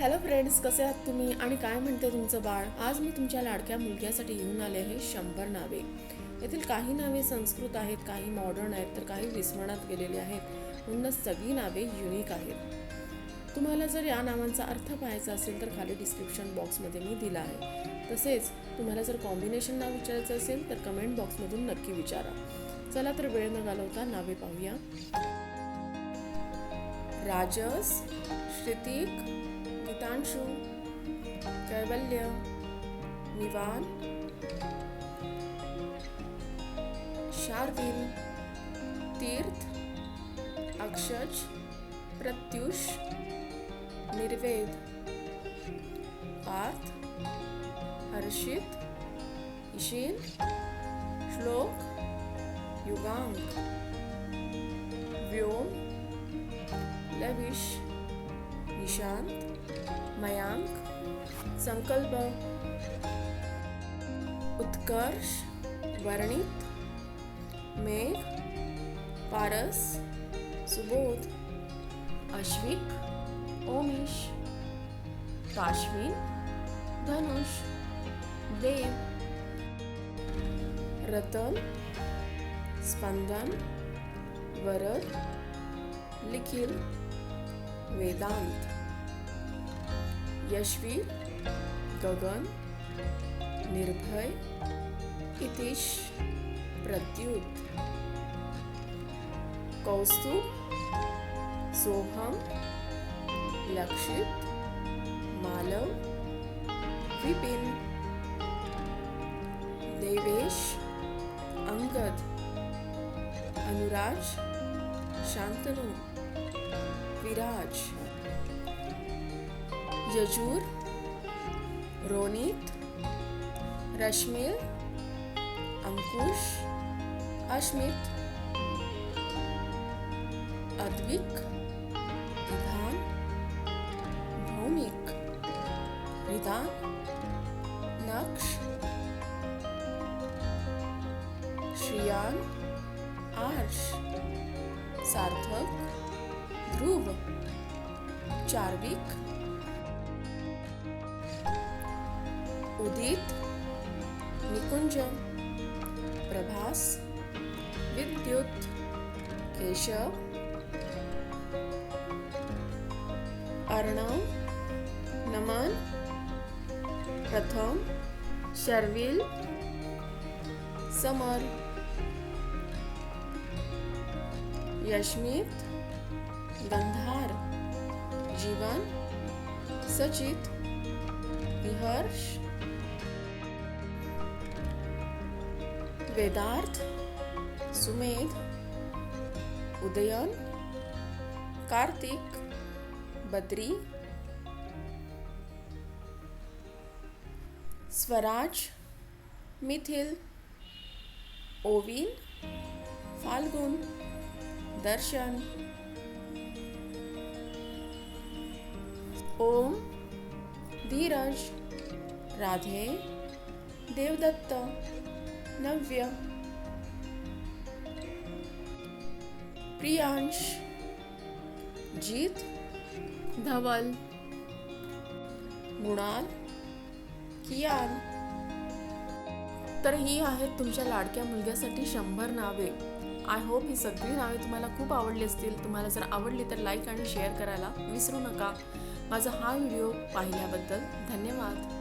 Hello friends कसे आहात तुम्ही? आणि काय म्हणते तुमचं बाळ? आज मी तुमच्या लाडक्या मुलग्यासाठी घेऊन आले आहे शंभर नावे. येथील काही नावे संस्कृत आहेत काही मॉडर्न आहेत तर काही विस्मरणात गेलेली आहेत. म्हणूनच सगळी नावे युनिक आहेत. तुम्हाला जर या नावांचा अर्थ पाहायचा असेल तर खाली डिस्क्रिप्शन बॉक्समध्ये मी दिला आहे. तसेच तुम्हाला जर कॉम्बिनेशन नाव विचारायचं असेल तर कमेंट बॉक्समधून नक्की विचारा. चला तर वेळ न घालवता नावे पाहूया. राजस श्रितिक गीतांशु कैवल्य निवान शार्विल तीर्थ अक्षज प्रत्युष निर्वेद पार्थ हर्षित ईशीन श्लोक युगांक व्योम लविश निशांत मयांक संकल्प उत्कर्ष वर्णित मेघ पारस सुबोध अश्विक ओमिश पाश्विन धनुष देव रतन स्पंदन वरद लिखिल वेदांत. यशवी, गगन, निर्भय इतिश प्रत्युत कौस्तुभ, सोहम, लक्षित, मालव, विपिन। देवेश, अंगद, अनुराज, शांतनु, विराज। यजूर, रोनित, रश्मिल, अंकुश, अश्मित, अद्विक विधान भौमिक विधान नक्ष, श्रियान, आर्ष, सार्थक, ध्रुव, चार्विक उदित, निकुंज, प्रभास, विद्युत, केशव, अर्णव, नमन, प्रथम, शर्विल, समर, यशमित, गंधार, जीवन, सचित, विहर्ष वेदार्थ सुमेध उदयन कार्तिक बद्री स्वराज मिथिल ओविन फाल्गुन दर्शन। ओम धीरज राधे देवदत्त। नव्य प्रियांश जीत धवल गुणाल कियान तर ही आहेत तुमच्या लाडक्या मुलग्यासाठी शंभर नावे. आय होप ही सगळी नावे तुम्हाला खूप आवडली असतील. तुम्हाला जर आवडली तर लाईक आणि शेअर करायला विसरू नका. माझा हा व्हिडिओ पाहिल्याबद्दल धन्यवाद.